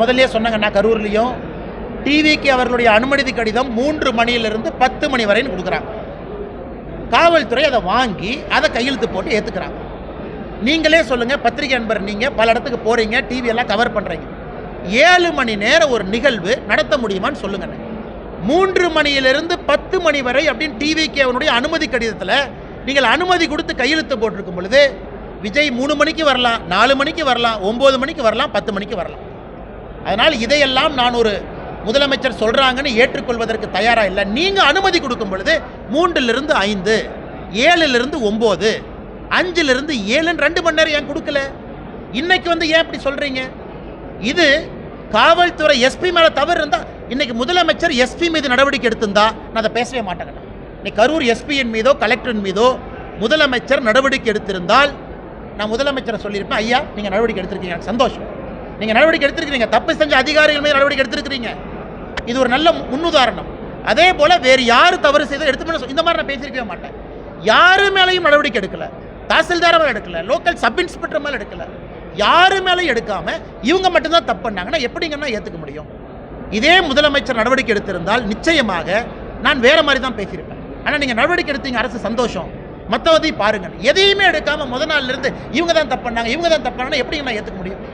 நான் முதல்லயே கரூர்லேயும். டிவிக்கு அவர்களுடைய அனுமதி கடிதம் மூன்று மணியிலிருந்து பத்து மணி வரைன்னு கொடுக்குறாங்க. காவல்துறை அதை வாங்கி அதை கையெழுத்து போட்டு ஏற்றுக்கிறாங்க நீங்களே சொல்லுங்கள் பத்திரிகை நண்பர் நீங்கள் பல இடத்துக்கு போகிறீங்க டிவியெல்லாம் கவர் பண்ணுறீங்க ஏழு மணி நேரம் ஒரு நிகழ்வு நடத்த முடியுமான்னு சொல்லுங்கண்ணே. மூன்று மணியிலிருந்து பத்து மணி வரை அப்படின்னு டிவிக்கு அவனுடைய அனுமதி கடிதத்தில் நீங்கள் அனுமதி கொடுத்து கையெழுத்து போட்டிருக்கும் பொழுது விஜய் மூணு மணிக்கு வரலாம் நாலு மணிக்கு வரலாம் ஒம்பது மணிக்கு வரலாம் பத்து மணிக்கு வரலாம். அதனால் இதையெல்லாம் நான் ஒரு முதலமைச்சர் சொல்கிறாங்கன்னு ஏற்றுக்கொள்வதற்கு தயாராக இல்லை. நீங்கள் அனுமதி கொடுக்கும் பொழுது மூன்றிலிருந்து ஐந்து ஏழுலேருந்து ஒம்பது அஞ்சிலிருந்து ஏழுன்னு ரெண்டு மணி நேரம் ஏன் கொடுக்கல? இன்னைக்கு வந்து ஏன் இப்படி சொல்கிறீங்க இது காவல்துறை எஸ்பி மேலே தவறு இருந்தால் இன்னைக்கு முதலமைச்சர் எஸ்பி மீது நடவடிக்கை எடுத்திருந்தா நான் அதை பேசவே மாட்டேங்கண்ணா இன்னைக்கு கரூர் எஸ்பியின் மீதோ கலெக்டரின் மீதோ முதலமைச்சர் நடவடிக்கை எடுத்திருந்தால் நான் முதலமைச்சரை சொல்லியிருப்பேன் ஐயா நீங்கள் நடவடிக்கை எடுத்திருக்கீங்க. எனக்கு சந்தோஷம். நீங்கள் நடவடிக்கை எடுத்திருக்கிறீங்க. தப்பு செஞ்ச அதிகாரிகள் மீது நடவடிக்கை எடுத்திருக்கிறீங்க. இது ஒரு நல்ல முன்னுதாரணம். அதே போல் வேறு யார் தவறு செய்தோ எடுத்து இந்த மாதிரி நான் பேசியிருக்கவே மாட்டேன். யாரு மேலேயும் நடவடிக்கை எடுக்கல. தாசில்தார் மேலே எடுக்கல. லோக்கல் சப் இன்ஸ்பெக்டர் மேலே எடுக்கல. யாரு மேலேயும் எடுக்காம இவங்க மட்டும்தான் தப்பு பண்ணாங்கன்னா எப்படிங்கன்னா ஏற்றுக்க முடியும். இதே முதலமைச்சர் நடவடிக்கை எடுத்திருந்தால் நிச்சயமாக நான் வேற மாதிரி தான் பேசியிருப்பேன். ஆனால் நீங்கள் நடவடிக்கை எடுத்தீங்க அரசு சந்தோஷம். மற்றவதையும் பாருங்க. எதையுமே எடுக்காம முத நாள்லேருந்து இவங்க தான் தப்பு பண்ணாங்க இவங்க தான் தப்பு பண்ணாங்க எப்படி நான் ஏற்றுக்க முடியும்?